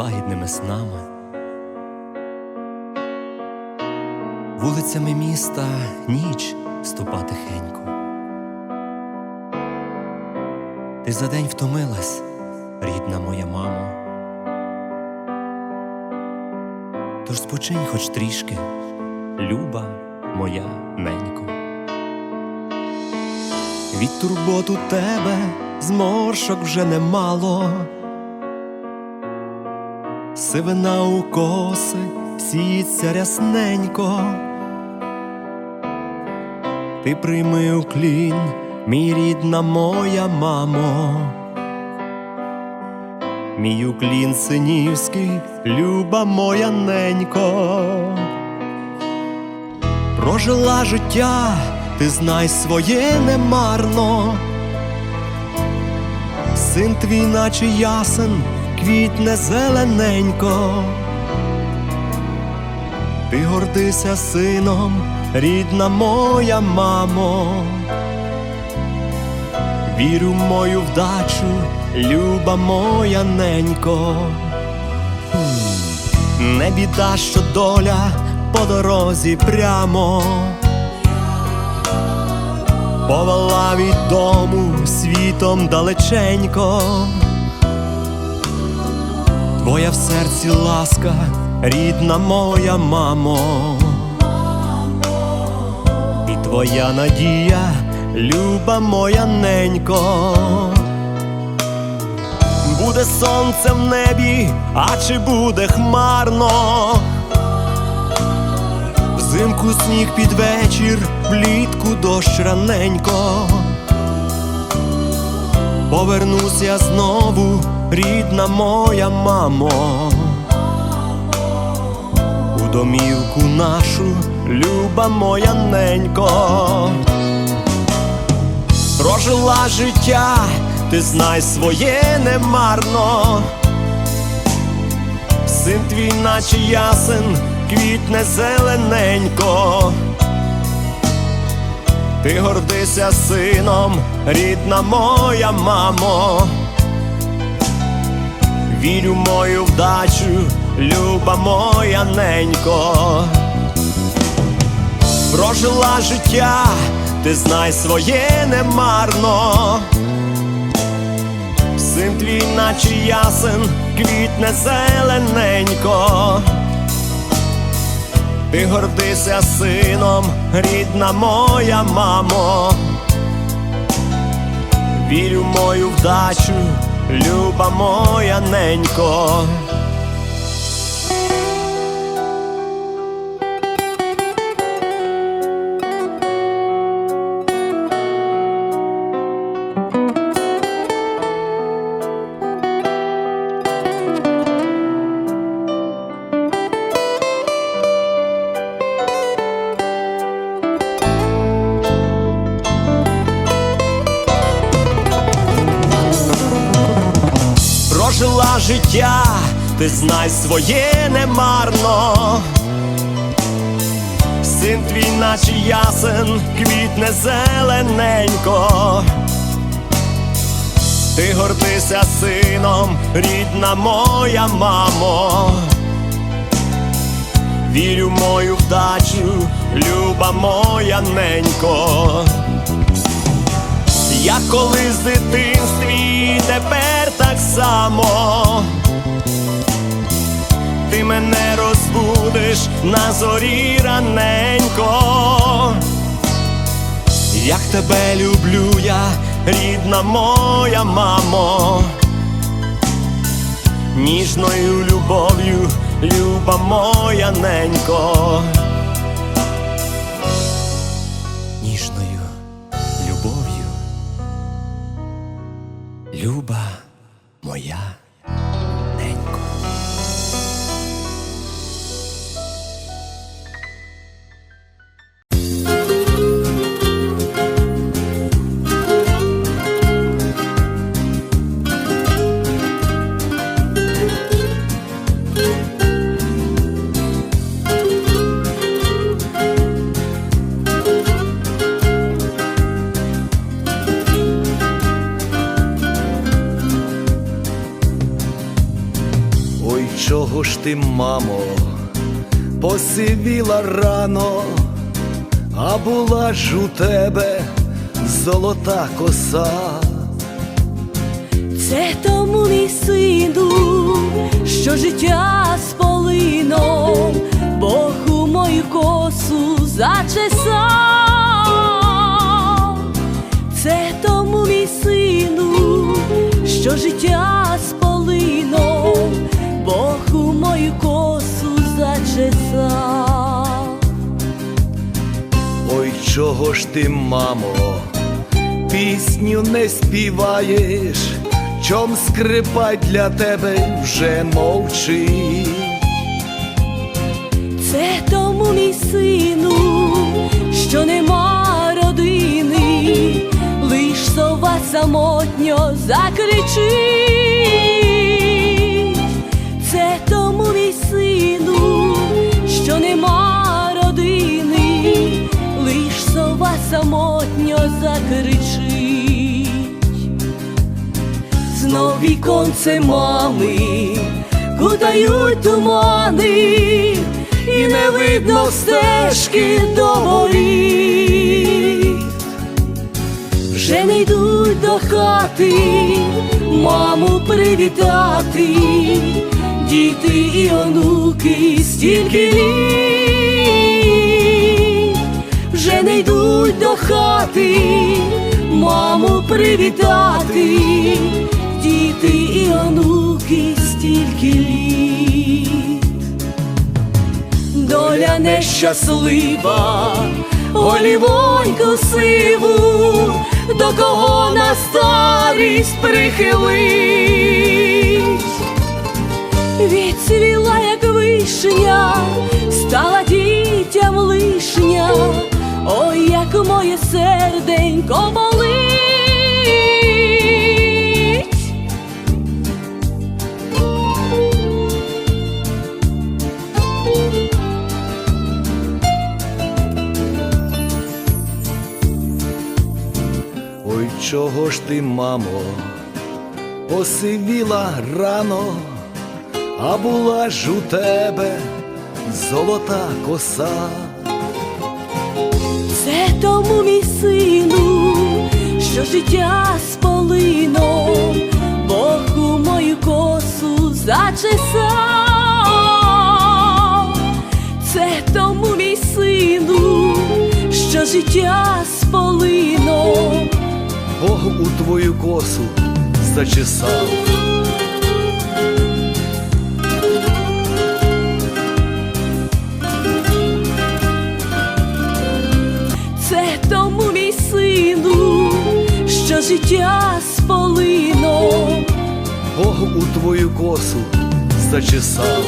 лагідними снами. Вулицями міста ніч ступа тихенько. Ти за день втомилась, рідна моя мамо. Тож спочинь хоч трішки, люба моя ненько. Від турботу тебе зморшок вже немало. Сивина у коси сіється рясненько. Ти прийми уклін, мій рідна моя мамо. Мій уклін синівський, люба моя ненько. Прожила життя, ти знай своє немарно. Син твій, наче ясен, квітне зелененько. Ти гордися сином, рідна моя мамо. Вірю в мою вдачу, люба моя ненько. Не біда, що доля по дорозі прямо повела від дому світом далеченько. Твоя в серці ласка, рідна моя мамо, і твоя надія, люба моя ненько. Буде сонце в небі, а чи буде хмарно? Взимку сніг під вечір, влітку дощ раненько. Повернусь я знову, рідна моя мамо, у домівку нашу, люба моя ненько. Прожила життя, ти знай своє немарно. Син твій, наче ясен, квітне зелененько. Ти гордися сином, рідна моя мамо. Вірю в мою вдачу, люба моя ненько. Прожила життя, ти знай своє немарно. Син твій, наче ясен, квітне зелененько. Ти гордися сином, рідна моя мамо. Вірю в мою вдачу, люба моя ненько. Прожила життя, ти знай своє немарно. Син твій, наче ясен, квітне зелененько. Ти гордися сином, рідна моя мамо. Вірю мою вдачу, люба моя ненько. Я колись в дитинстві, тепер так само. Ти мене розбудиш на зорі раненько. Як тебе люблю я, рідна моя мамо, ніжною любов'ю, люба моя ненько. Люба моя чого ж ти, мамо, посивіла рано, а була ж у тебе золота коса. Це тому мій сину, що життя з полином Бог у мою косу зачесав. Ж ти, мамо, пісню не співаєш, чом скрипать для тебе вже мовчить. Це тому мій сину, що нема родини, лиш сова самотньо закричить. Закричить. Знов віконце мами кутають тумани, і не видно стежки до воріт. Вже не йдуть до хати, маму привітати, діти і онуки стільки літ. Хати, маму привітати, діти і онуки стільки літ. Доля нещаслива, голівоньку сиву, до кого на старість прихилить. Відцвіла, як вишня, стала дітям лишня, ой, як моє серденько болить. Ой, чого ж ти, мамо, посивіла рано, а була ж у тебе золота коса. Тому мій сину, що життя з полином Бог у мою косу зачесав. Це тому мій сину, що життя з полином Бог у твою косу зачесав. У твою косу зачесав.